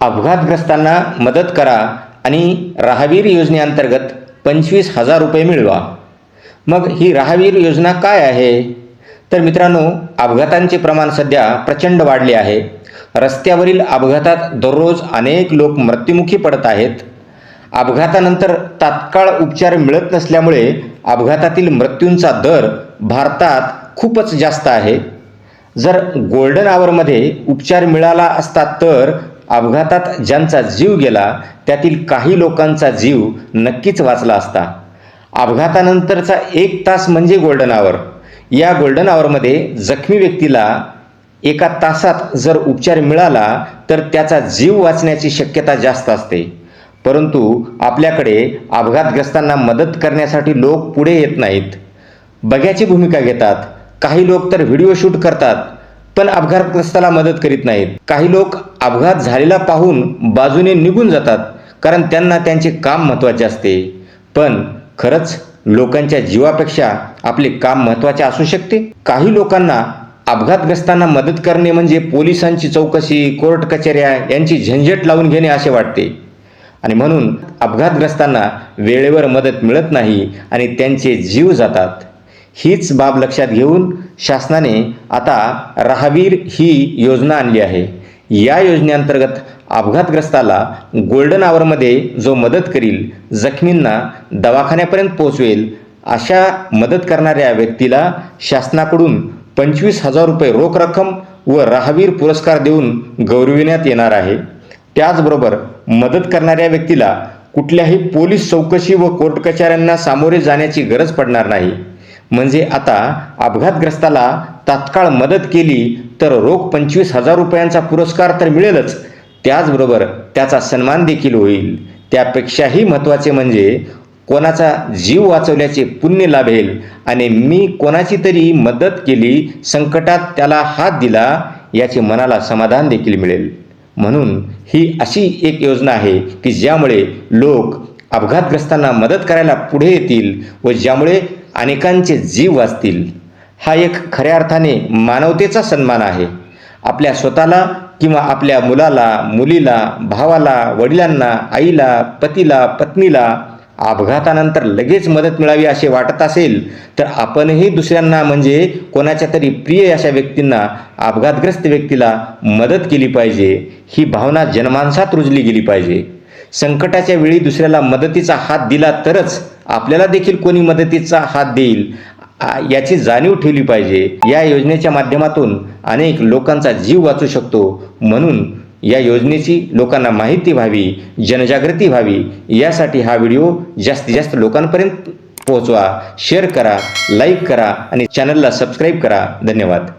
अपघातग्रस्तांना मदत करा आणि राहवीर योजनेअंतर्गत पंचवीस हजार रुपये मिळवा. मग ही राहवीर योजना काय आहे? तर मित्रांनो अपघातांचे प्रमाण सध्या प्रचंड वाढले आहे. रस्त्यावरील अपघातात दररोज अनेक लोक मृत्युमुखी पडत आहेत. अपघातानंतर तात्काळ उपचार मिळत नसल्यामुळे अपघातातील मृत्यूंचा दर भारतात खूपच जास्त आहे. जर गोल्डन आवरमध्ये उपचार मिळाला असता तर अपघातात ज्यांचा जीव गेला त्यातील काही लोकांचा जीव नक्कीच वाचला असता. अपघातानंतरचा एक तास म्हणजे गोल्डन आवर या गोल्डन आवरमध्ये जखमी व्यक्तीला एका तासात जर उपचार मिळाला तर त्याचा जीव वाचण्याची शक्यता जास्त असते. परंतु आपल्याकडे अपघातग्रस्तांना मदत करण्यासाठी लोक पुढे येत नाहीत. बघ्याची भूमिका घेतात. काही लोक तर व्हिडिओ शूट करतात. पण अपघातग्रस्ताला मदत करीत नाहीत. काही लोक अपघात झालेला पाहून बाजूने निघून जातात कारण त्यांना त्यांचे काम महत्त्वाचे असते. पण खरंच लोकांच्या जीवापेक्षा आपले काम महत्त्वाचे असू शकते? काही लोकांना अपघातग्रस्तांना मदत करणे म्हणजे पोलिसांची चौकशी कोर्ट कचेऱ्या यांची झंझट लावून घेणे असे वाटते. आणि म्हणून अपघातग्रस्तांना वेळेवर मदत मिळत नाही आणि त्यांचे जीव जातात. हीच बाब लक्षात घेऊन शासनाने आता राहवीर ही योजना आणली आहे. या योजनेअंतर्गत अपघातग्रस्ताला गोल्डन आवरमध्ये जो मदत करील जखमींना दवाखान्यापर्यंत पोहोचवेल अशा मदत करणाऱ्या व्यक्तीला शासनाकडून पंचवीस हजार रुपये रोख रक्कम व राहवीर पुरस्कार देऊन गौरविण्यात येणार आहे. त्याचबरोबर मदत करणाऱ्या व्यक्तीला कुठल्याही पोलीस चौकशी व कोर्ट कचेऱ्यांना सामोरे जाण्याची गरज पडणार नाही. म्हणजे आता अपघातग्रस्ताला तात्काळ मदत केली तर रोख पंचवीस हजार रुपयांचा पुरस्कार तर मिळेलच. त्याचबरोबर त्याचा सन्मान देखील होईल. त्यापेक्षाही महत्त्वाचे म्हणजे कोणाचा जीव वाचवल्याचे पुण्य लाभेल आणि मी कोणाची तरी मदत केली संकटात त्याला हात दिला याचे मनाला समाधान देखील मिळेल. म्हणून ही अशी एक योजना आहे की ज्यामुळे लोक अपघातग्रस्तांना मदत करायला पुढे येतील व ज्यामुळे अनेकांचे जीव वाचतील. हा एक खऱ्या अर्थाने मानवतेचा सन्मान आहे. आपल्या स्वतःला किंवा आपल्या मुलाला मुलीला भावाला वडिलांना आईला पतीला पत्नीला अपघातानंतर लगेच मदत मिळावी असे वाटत असेल तर आपणही दुसऱ्यांना म्हणजे कोणाच्या तरी प्रिय अशा व्यक्तींना अपघातग्रस्त व्यक्तीला मदत केली पाहिजे. ही भावना जनमानसात रुजली गेली पाहिजे. संकटाच्या वेळी दुसऱ्याला मदतीचा हात दिला तरच आपल्याला देखील कोणी मदतीचा हात देईल याची जाणीव ठेवली पाहिजे. या योजनेच्या माध्यमातून अनेक लोकांचा जीव वाचू शकतो. म्हणून या योजनेची लोकांना माहिती व्हावी जनजागृती व्हावी. यासाठी हा व्हिडिओ जास्तीत जास्त लोकांपर्यंत पोहोचवा. शेअर करा लाईक करा आणि चॅनलला सबस्क्राईब करा. धन्यवाद.